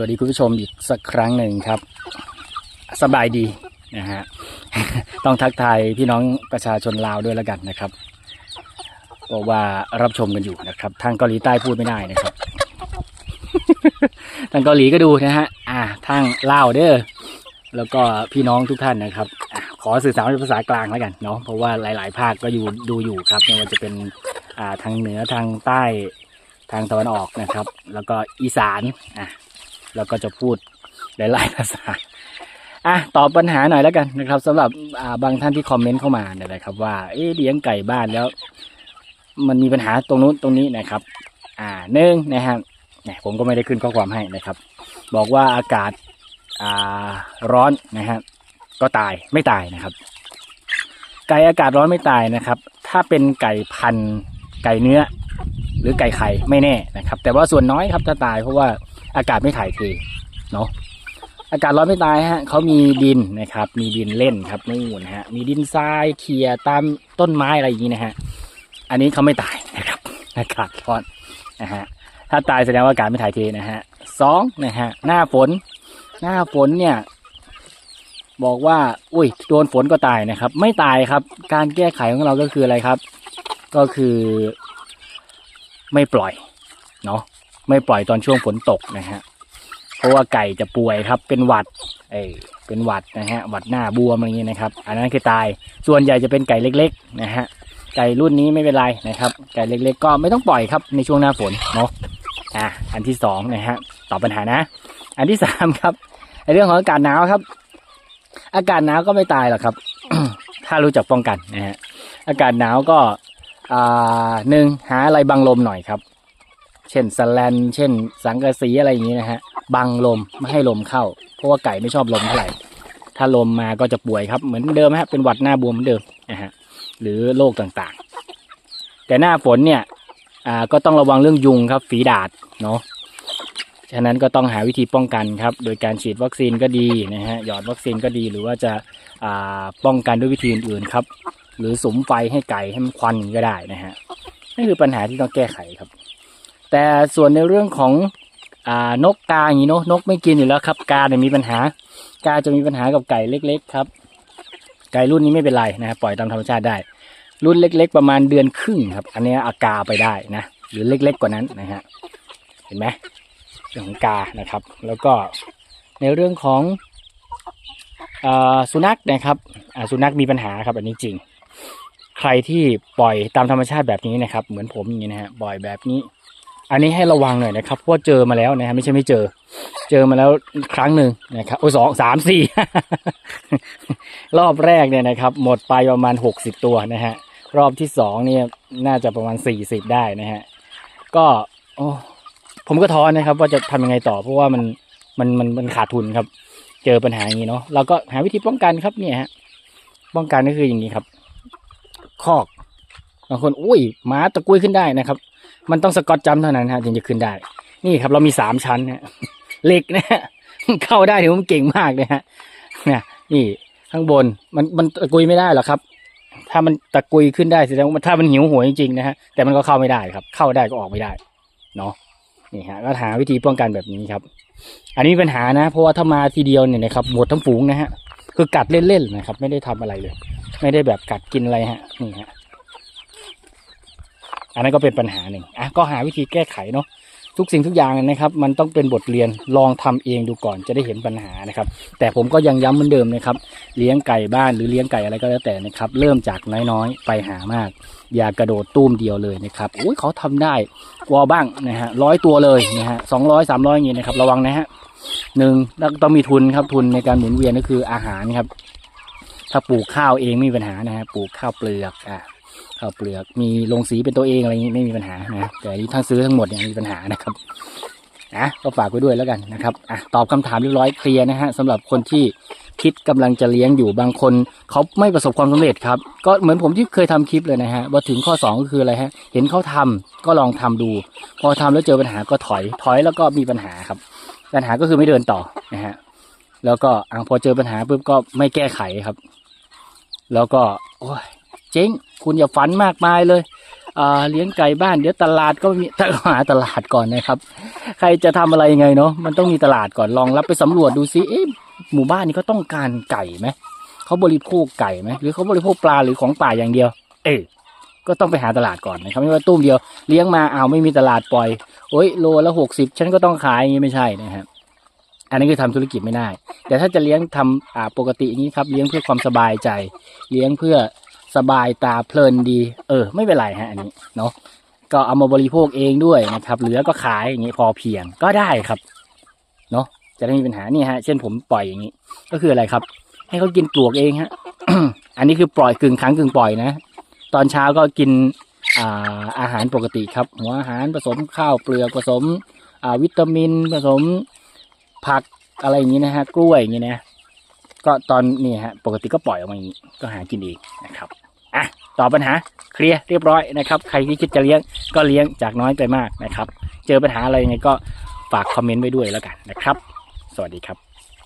วัสดีคุณผู้ชมอีกสักครั้งหนึ่งครับ สบายดีนะฮะต้องทักทายพี่น้องประชาชนลาวด้วยแล้วกันนะครับบอกว่ารับชมกันอยู่นะครับ ทางเกาหลีใต้พูดไม่ได้นะครับ ทางเกาหลีก็ดูนะฮะอ่าทางลาวเด้อแล้วก็พี่น้องทุกท่านนะครับขอสื่อสารเป็นภาษากลางแล้วกันเนาะเพราะว่าหลาย ๆ ภาคก็อยู่ดูอยู่ครับไม่ว่าจะเป็นอ่าทางเหนือทางใต้ทางตะวันออกนะครับ แล้วก็อีสานอะ แล้วก็จะพูดหลายๆภาษาอะตอบปัญหาหน่อยแล้วกันนะครับสำหรับอ่าบางท่านที่คอมเมนต์เข้ามาเนี่ยนะครับ ว่าเอ๊ะเลี้ยงไก่บ้านแล้ว มันมีปัญหาตรงนู้นตรงนี้นะครับ อ่าหนึ่งนะครับเนี่ยผมก็ไม่ได้ขึ้นข้อความให้นะครับ บอกว่าอากาศอ่าร้อนนะฮะก็ตายไม่ตายนะครับ ไก่อากาศร้อนไม่ตายนะครับ ถ้าเป็นไก่พันไก่เนื้อ หรือไก่ไข่ไม่แน่นะครับ แต่ว่าส่วนน้อยครับถ้าตายเพราะว่า อากาศไม่ถ่ายเทเนาะอากาศร้อนไม่ตายฮะเขามีดินนะครับ มีดินเล่นครับนู่นนะฮะ มีดินทรายเขี่ยตามต้นไม้อะไรอย่างนี้นะฮะ อันนี้เขาไม่ตายนะครับ อากาศร้อนนะฮะ ถ้าตายแสดงว่าอากาศไม่ถ่ายเทนะฮะสองนะฮะ หน้าฝน หน้าฝนเนี่ย บอกว่า อุ้ยโดนฝนก็ตายนะครับ ไม่ตายครับ การแก้ไขของเราก็คืออะไรครับ ก็คือ ไม่ปล่อย เนาะ ไม่ปล่อยตอนช่วงฝนตกนะฮะเพราะว่าไก่จะป่วยครับ เป็นหวัด เอยเป็นหวัดนะฮะหวัดหน้าบวมอะไรอย่างนี้นะครับ อันนั้นคือตาย ส่วนใหญ่จะเป็นไก่เล็ก ๆ นะฮะไก่รุ่นนี้ไม่เป็นไรนะครับ ไก่เล็ก ๆ ก็ไม่ต้องปล่อยครับในช่วงหน้าฝนเนาะอะอันที่สองนะฮะตอบปัญหานะ อันที่สามครับเรื่องของอากาศหนาวครับ อากาศหนาวก็ไม่ตายหรอกครับ ถ้ารู้จักป้องกันนะฮะอากาศหนาวก็อ่าหนึ่งหาอะไรบังลมหน่อยครับ เช่นสแลน เช่น สังกะสีอะไรอย่างนี้นะฮะ บังลมไม่ให้ลมเข้า เพราะว่าไก่ไม่ชอบลมเท่าไหร่ ถ้าลมมาก็จะป่วยครับ เหมือนเดิมฮะ เป็นหวัดหน้าบวมเหมือนเดิมนะฮะ หรือโรคต่างๆ แต่หน้าฝนเนี่ย อ่า ก็ต้องระวังเรื่องยุงครับ ฝีดาดเนาะ ฉะนั้นก็ต้องหาวิธีป้องกันครับ โดยการฉีดวัคซีนก็ดีนะฮะ หยอดวัคซีนก็ดี หรือว่าจะ อ่า ป้องกันด้วยวิธีอื่นๆครับ หรือสุมไฟให้ไก่ให้มันควันก็ได้นะฮะ นี่คือปัญหาที่ต้องแก้ไขครับ แต่ส่วนในเรื่องของอนกกาอย่างนี้เนอะนกไม่กินอยู่แล้วครับ กาเนี่ยมีปัญหากาจะมีปัญหากับไก่เล็ก ๆ ครับ ไก่รุ่นนี้ไม่เป็นไรนะฮะปล่อยตามธรรมชาติได้ รุ่นเล็ก ๆ ประมาณเดือนครึ่งครับ อันนี้อากาไปได้นะหรือเล็ก ๆ กว่านั้นนะฮะเห็นไหมเรื่องของกานะครับ แล้วก็ในเรื่องของอสุนัขนะครับสุนัขมีปัญหาครับ อันนี้จริง ใครที่ปล่อยตามธรรมชาติแบบนี้นะครับ เหมือนผมอย่างนี้นะฮะปล่อยแบบนี้ อันนี้ให้ระวังหน่อยนะครับเพราะเจอมาแล้วนะฮะไม่ใช่ไม่เจอ เจอมาแล้วครั้งหนึ่งนะครับโอ้สองสามสี่รอบแรกเนี่ยนะครับ หมดไปประมาณหกสิบตัวนะฮะรอบที่สองเนี่ยน่าจะประมาณสี่สิบได้นะฮะก็โอ้ผมก็ท้อนะครับ ว่าจะทำยังไงต่อเพราะว่ามันมันมันมันขาดทุนครับ เจอปัญหาอย่างนี้เนาะเราก็หาวิธีป้องกันครับเนี่ยฮะป้องกันก็คืออย่างนี้ครับ คอกบางคนอุ้ยหมาตะกุยขึ้นได้นะครับ มันต้องสกอตจัมเท่านั้นฮะถึงจะขึ้นได้ นี่ครับเรามีสามชั้นฮะเหล็กนะฮะเข้าได้ถือว่ามันเก่งมากเลยฮะเนี่ยนี่ข้างบนมันมันตะกุยไม่ได้หรอกครับ ถ้ามันตะกุยขึ้นได้แสดงว่าถ้ามันหิวโหวยจริงๆนะฮะแต่มันก็เข้าไม่ได้ครับ เข้าได้ก็ออกไม่ได้เนาะนี่ฮะก็หาวิธีป้องกันแบบนี้ครับ อันนี้มีปัญหานะ เพราะว่าถ้ามาทีเดียวเนี่ยนะครับหมดทั้งฝูงนะฮะคือกัดเล่นๆนะครับ ไม่ได้ทำอะไรเลย ไม่ได้แบบกัดกินอะไรฮะนี่ฮะ นนั้นก็เป็นปัญหาหนึ่งอะก็หาวิธีแก้ไขเนาะทุกสิ่งทุกอย่างนะครับ มันต้องเป็นบทเรียนลองทำเองดูก่อนจะได้เห็นปัญหานะครับ แต่ผมก็ยังย้ำเหมือนเดิมนะครับ เลี้ยงไก่บ้านหรือเลี้ยงไก่อะไรก็แล้วแต่นะครับ เริ่มจากน้อยๆ ไปหามาก อย่ากระโดดตุ้มเดียวเลยนะครับอุ้ยเขาทำได้กว่าบ้างนะฮะร้อยตัวเลยนะฮะสองร้อยสามร้อยอย่างนี้นะครับ ระวังนะฮะหนึ่งต้องมีทุนครับทุนในการหมุนเวียนก็คืออาหารครับ ถ้าปลูกข้าวเองไม่มีปัญหานะฮะปลูกข้าวเปลือกอะ ข้าวเปลือกมีโรงสีเป็นตัวเองอะไรอย่างนี้ไม่มีปัญหานะแต่อันนี้ถ้าซื้อทั้งหมดเนี่ยมีปัญหานะครับนะก็ฝากไว้ด้วยแล้วกันนะครับอะตอบคำถามเรียบร้อยเคลียร์นะฮะสำหรับคนที่คิดกำลังจะเลี้ยงอยู่บางคนเขาไม่ประสบความสำเร็จครับ ก็เหมือนผมที่เคยทำคลิปเลยนะฮะว่าถึงข้อสองก็คืออะไรฮะ เห็นเขาทำก็ลองทำดู พอทำแล้วเจอปัญหาก็ถอยถอยแล้วก็มีปัญหาครับ ปัญหาก็คือไม่เดินต่อนะฮะแล้วก็อะพอเจอปัญหาปุ๊บก็ไม่แก้ไขครับ แล้วก็โอ้ย เจ๊งคุณอย่าฝันมากมายเลยเลี้ยงไก่บ้านเดี๋ยวตลาดก็มีต้องหาตลาดก่อนนะครับ ใครจะทำอะไรยังไงเนาะมันต้องมีตลาดก่อนลองรับไปสำรวจดูซิเอ๊ะหมู่บ้านนี้เขาต้องการไก่ไหมเขาบริโภคไก่ไหมหรือเขาบริโภคปลาหรือของป่าอย่างเดียว เออก็ต้องไปหาตลาดก่อนนะครับไม่ว่าตุ้มเดียวเลี้ยงมาอ้าวไม่มีตลาดปล่อยโอ้ยโลละหกสิบฉันก็ต้องขายอย่างนี้ไม่ใช่นะครับอันนี้คือทำธุรกิจไม่ได้ แต่ถ้าจะเลี้ยงทำอ่าปกติอย่างนี้ครับ เลี้ยงเพื่อความสบายใจ เลี้ยงเพื่อ สบายตาเพลินดี เออ ไม่เป็นไรฮะอันนี้เนาะก็เอามาบริโภคเองด้วยนะครับ เหลือก็ขายอย่างนี้พอเพียงก็ได้ครับเนาะจะได้มีปัญหานี่ฮะ เช่นผมปล่อยอย่างนี้ ก็คืออะไรครับ ให้เขากินปลวกเองฮะอันนี้คือปล่อยกึ่งครั้งกึ่งปล่อยนะ ตอนเช้าก็กินอาอาหารปกติครับ หัวอาหารผสมข้าวเปลือกผสมวิตามินผสมผักอะไรอย่างนี้นะฮะกล้วยอย่างนี้นะ ก็ตอนนี้ฮะปกติก็ปล่อยออกมาอย่างนี้ก็หากินเองนะครับอะตอบปัญหาเคลียร์เรียบร้อยนะครับ ใครที่คิดจะเลี้ยงก็เลี้ยงจากน้อยไปมากนะครับ เจอปัญหาอะไรยังไงก็ฝากคอมเมนต์ไว้ด้วยแล้วกันนะครับ สวัสดีครับ